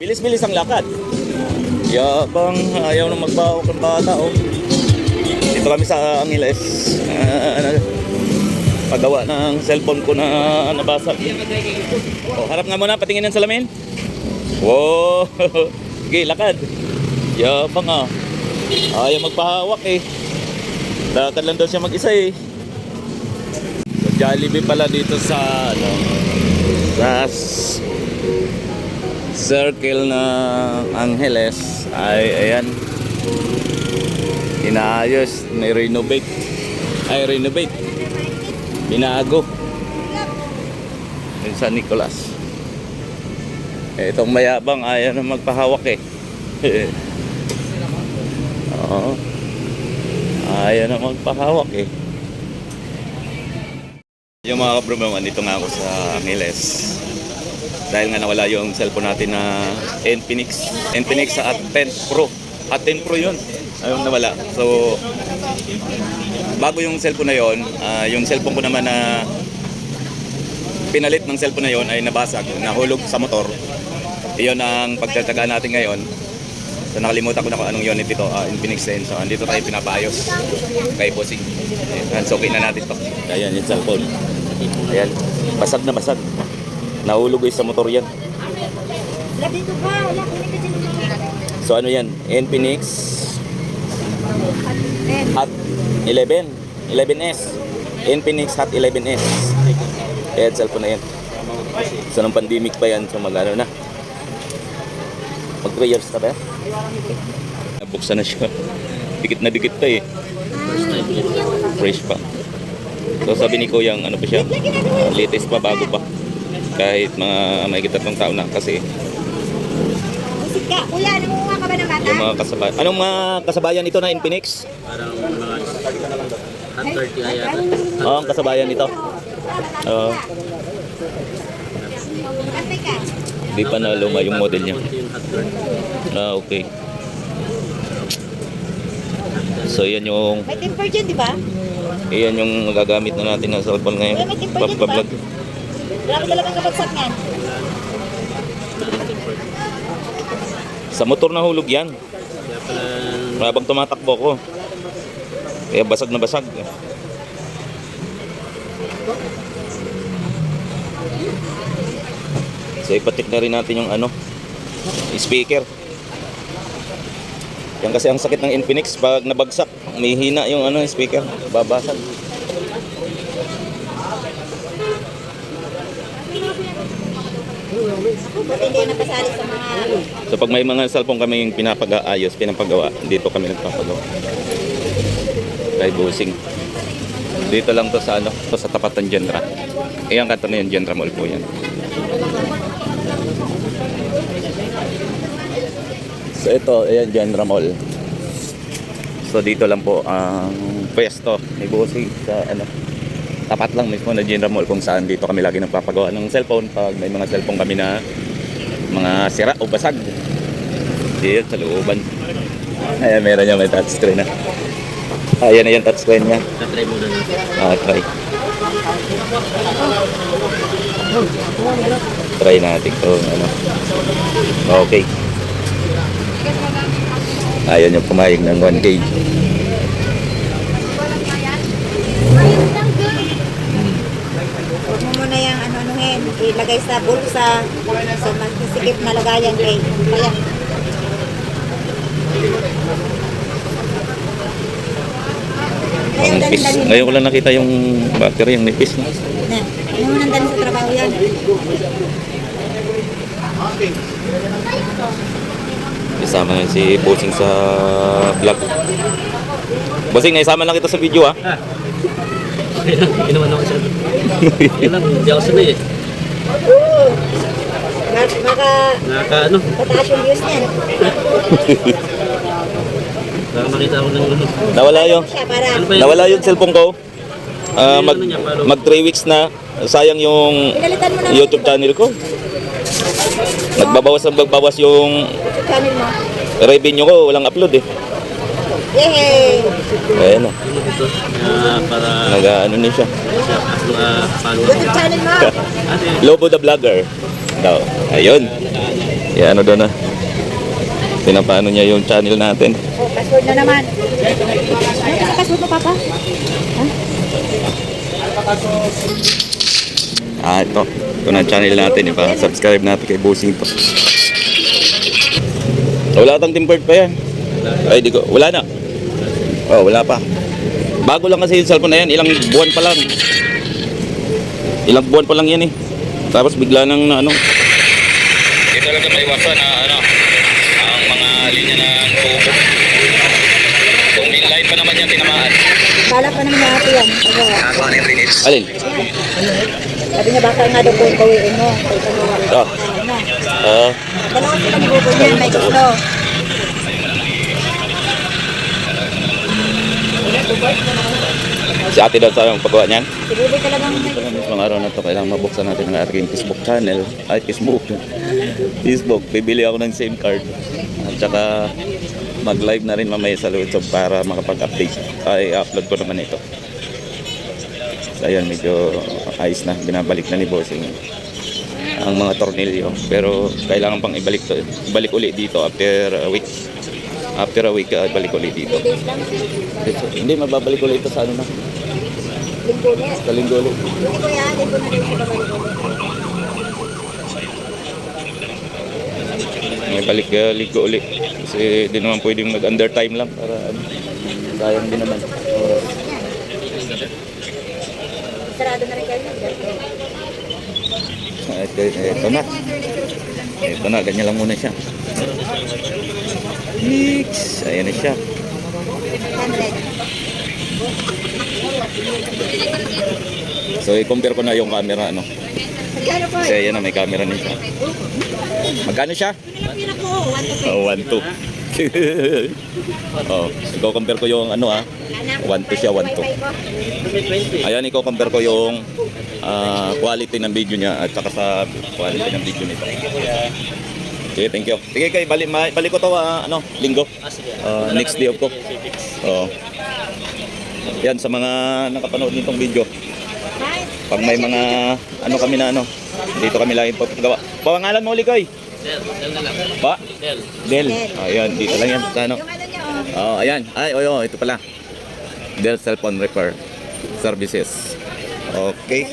Bilis-bilis ang lakad. Yabang ayaw na magbaho ng bata oh. Dito kami sa Angeles. Ah, ano, paggawa ng cellphone ko na nabasag. Oh, harap nga muna, patingin ng salamin. Wow! Sige, lakad. Yabang ah. Ayaw magpahawak eh. Lakad lang daw siya mag-isa eh. So, Jollibee pala dito sa ano, sa circle ng Angeles ay ayan. Inaayos, ni-renovate. Ay renovate. Binago yun sa Nicolas. Eh, itong mayabang ayaw na magpahawak eh. Oo. Ayaw na magpahawak eh. Yung mga kabromang andito nga ako sa Angeles dahil nga nawala yung cellphone natin na Infinix Infinix sa at 10 Pro. At 10 Pro yun ayun nawala. So bago yung cellphone na yon ah, yung cellphone ko naman na pinalit ng cellphone na yon ay nabasag nahulog sa motor. Iyon ang pagtatsaga natin ngayon. So nakalimutan ko na kung anong unit ito. Ah, Infinix 10 so andito tayo pinapaayos kay Bossing. Ayan, so okay na natin to. Ayan yung cellphone. Ayan. Basag na basag Nahulog guys sa motor yan. So ano yan? Infinix Hot 11. 11S. Infinix Hot 11S. Kaya cellphone na yan. So nung pandemic pa yan, so mag-ano na. Mag 3 years na ba? Nabuksan na siya. Dikit na dikit pa eh. Fresh pa. So sabi ni Kuya, ano pa siya? ah, latest pa, bago pa. Kahit mga may tatlong taon na kasi Isip ka, kuya, nangunguha ka ba ng bata? yung mga kasabayan. Anong mga kasabayan nito na Infinix? Parang mga hot 30 na yata. Oo, ang kasabayan nito. Oo. Antay ka. Di pa na luma yung model niya. Ito yung hot 30. Ah, okay. So, yan yung May temper dyan, di ba? yan yung magagamit na natin ng cellphone ngayon. Papablog. Grabe talagang kabagsak niyan. Sa motor na hulog yan. Habang tumatakbo ko. Kaya basag na basag. So ipatik na rin natin yung ano, speaker. Yan kasi ang sakit ng Infinix pag nabagsak, may hina yung ano, speaker, babasag. Buti hindi na napasali sa mga... So pag may mga cellphone kami yung pinapag-aayos, pinapagawa, dito kami nagpapagawa. Kay Busing. Dito lang to sa ano, to sa tapat ng Genra. Eh, ang kanto na yung Genra Mall po yan. So ito, ayan, Genra Mall. So dito lang po ang pwesto ni Busing sa ano, tapat lang mismo na Genra Mall kung saan dito kami lagi nagpapagawa ng cellphone pag may mga cellphone kami na mga sira o basag. Dito sa looban. Ayan, meron niya may touchscreen na. Ayan na yung touchscreen niya. na-try muna natin. Ah, try. Try natin to ano. Okay. Ayaw niyo pumayag ng 1K. Huwag mo muna yung ano-anuhin. Ilagay sa bulsa. So, magsisikip na lagayan kay. Kaya, Ang nipis. Ngayon ko lang nakita yung battery, yung nipis. No? Na, ano mo nang dali sa trabaho yan? Isama nga si Bossing sa vlog. Bossing, naisama lang kita sa video ah. Okay lang, hindi naman ako siya. Okay lang, hindi ako sanay eh. Baka Nakaka ano, pataas yung views niyan. baka makita ako ng ano. Nawala yung. Ano yun? nawala yung cellphone ko. Ah, mag, mag 3 weeks na. Sayang yung na YouTube channel ko. Nagbabawas ng magbabawas yung channel mo. revenue ko. Walang upload eh. Yay! Ayan na. Dito? Ah, para Nag-ano ni siya. follower. YouTube channel mo. Lobo the Vlogger. Daw. Ayun. Kaya ano doon na. Pinapaano niya yung channel natin. Oh, password na naman. Ano sa password mo, Papa? Ah, ito. Ito na channel natin. Ipa subscribe natin kay Bossing to. Wala tang tempered pa yan. Ay, di ko. Wala na. Oh, wala pa. Bago lang kasi yung cellphone na yan. Ilang buwan pa lang. Ilang buwan pa lang yan eh. Tapos bigla nang na, ano. Hindi talaga may iwasan na ano. Ang mga linya ng tubo. Kung inline pa naman yan tinamaan. Bala pa naman yung ate yan. Ano? Alin? Sabi niya baka nga daw kung bawiin mo. Mga Ah. ano. Ah. Dalawa sila ni Bubo niyan, may gusto. Si ate daw sa yung paggawa niyan. Si Bubo talagang mga araw na to, kailangan mabuksan natin ang ating Facebook channel. Ay, Facebook. Facebook. Bibili ako ng SIM card. At saka mag-live na rin mamaya sa YouTube para makapag-update. Ay, upload ko naman ito. So, ayun, medyo ayos na. Binabalik na ni Bossing ang mga tornilyo. Pero kailangan pang ibalik to. Ibalik ulit dito after a week. After a week, uh, ibalik ulit dito. Hindi, mababalik ulit ito sa ano na. Linggo niya. Sa linggo ulit. Hindi ko yan, linggo na rin siya babalik ulit. May balik uh, ligo uli. Kasi di naman pwedeng mag-under time lang para ano. Sayang din naman. Sarado na rin kayo. Ah, Ito, ito na. Ito na, ganyan lang muna siya. Mix! Ayan na siya. 100. So, i-compare ko na yung camera, ano. Kasi ayan na, may camera na siya. Magkano siya? Pila po, 1 to Oh, 1, 2. oh, i-compare ko yung ano ah. 1 to siya, 1 to. Ayan, i-compare ko yung ah, quality ng video niya at saka sa quality ng video nito. Okay, thank you. Sige kay balik balik ko to ah, ano, linggo. Ah, sige. Ah, next day of ko. Oo. Yan sa mga nakapanood nitong video. Pag may mga ano kami na ano, dito kami lagi papagawa. Pawangalan mo uli koy. Del, del na lang. Ba? Del. Del. Ayun, dito lang yan sa ano. Ano oh. Oh, ayan. Ay, oh, oh, ito pala. Dell Cellphone Repair Services. Okay.